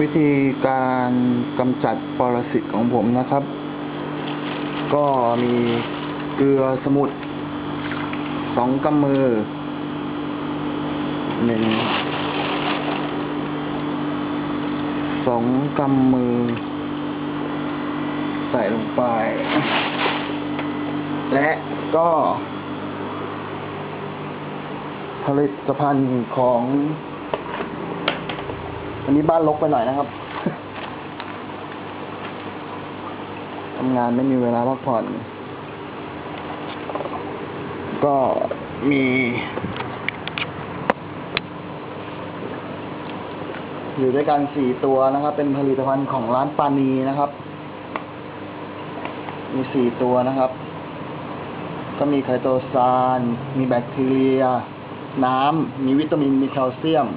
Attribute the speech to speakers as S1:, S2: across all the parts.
S1: วิธีการกำจัดปรสิตของผมนะครับ ก็มีเกลือสมุทรสองกำมือหนึ่งสองกำมือ ใส่ลงไป และก็ ผลิตภัณฑ์ของ อันนี้บ้านลกไปหน่อยนะครับทำงานไม่มีเวลาพักผ่อน ก็มี อยู่ด้วยกันสี่ตัวนะครับ เป็นผลิตภัณฑ์ของร้านปานีนะครับมีสี่ตัวนะครับ ก็มีไคโตซาน มีแบคทีเรีย น้ำ มีวิตามิน มีแคลเซียม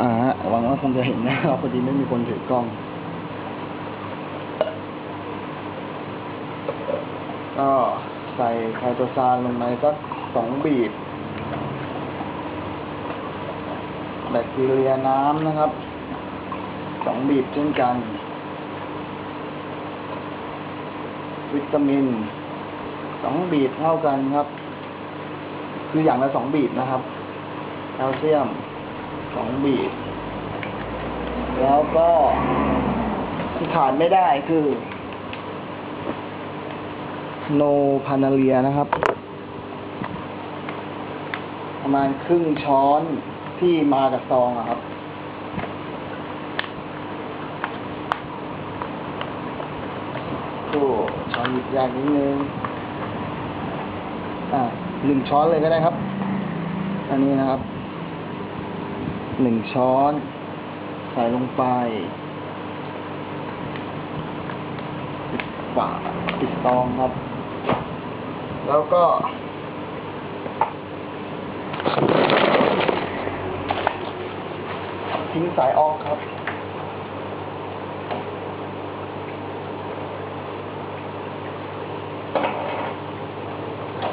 S1: อ่าฮะหวังว่าคงจะเห็นนะครับพอดีไม่มีคนถือกล้อง ก็ใส่ไคโตซานลงไปสักสองบีบ แบคทีเรียน้ำนะครับ สองบีบเช่นกัน วิตามิน สองบีบเท่ากันครับ คืออย่างละสองบีบนะครับแคลเซียม สองบีบ แล้วก็ที่ขาดไม่ได้คือ โนพานาเลียนะครับ ประมาณครึ่งช้อนที่มากับซองอะครับก็ช้อนหยิบยากนิดนึง อ่าหนึ่งช้อนเลยก็ได้ครับ อันนี้นะครับ หนึ่งช้อน ใส่ลงไปปิดฝาปิดซองครับ แล้วก็ ทิ้งสายออกครับ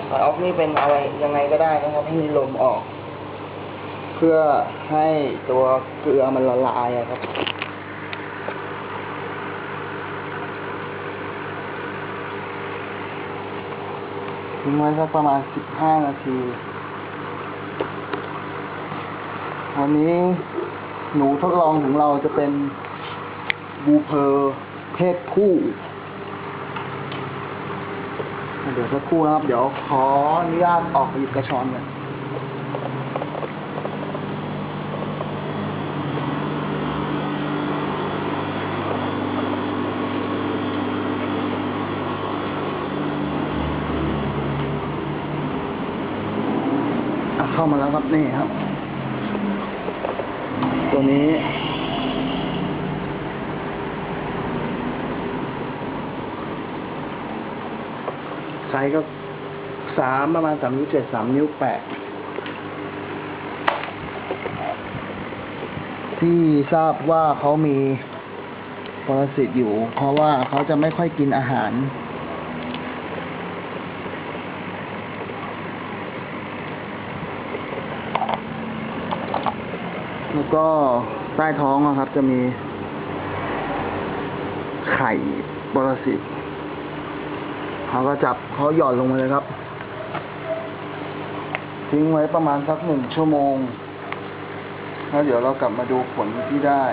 S1: สายออกนี่เป็นอะไรยังไงก็ได้นะครับ ให้มีลมออก เพื่อให้ตัวเกลือมันละลายครับ ทิ้งไว้สักประมาณสิบห้านาที วันนี้หนูทดลองของเราจะเป็นบูเพอร์เพศผู้ เดี๋ยวสักครู่นะครับ เดี๋ยวขออนุญาตออกไปหยิบกระชอนก่อนอะ เข้ามาแล้วครับนี่ครับ ตัวนี้ ไซส์ก็สามประมาณสามนิ้วเจ็ดสามนิ้วแปดที่ทราบว่าเขามีปรสิตอยู่ เพราะว่าเขาจะไม่ค่อยกินอาหาร แล้วก็ใต้ท้องนะครับจะมี ไข่ปรสิตเขาก็จับเขาหย่อนลงมาเลยครับ ทิ้งไว้ประมาณสักหนึ่งชั่วโมง แล้วเดี๋ยวเรากลับมาดูผลที่ได้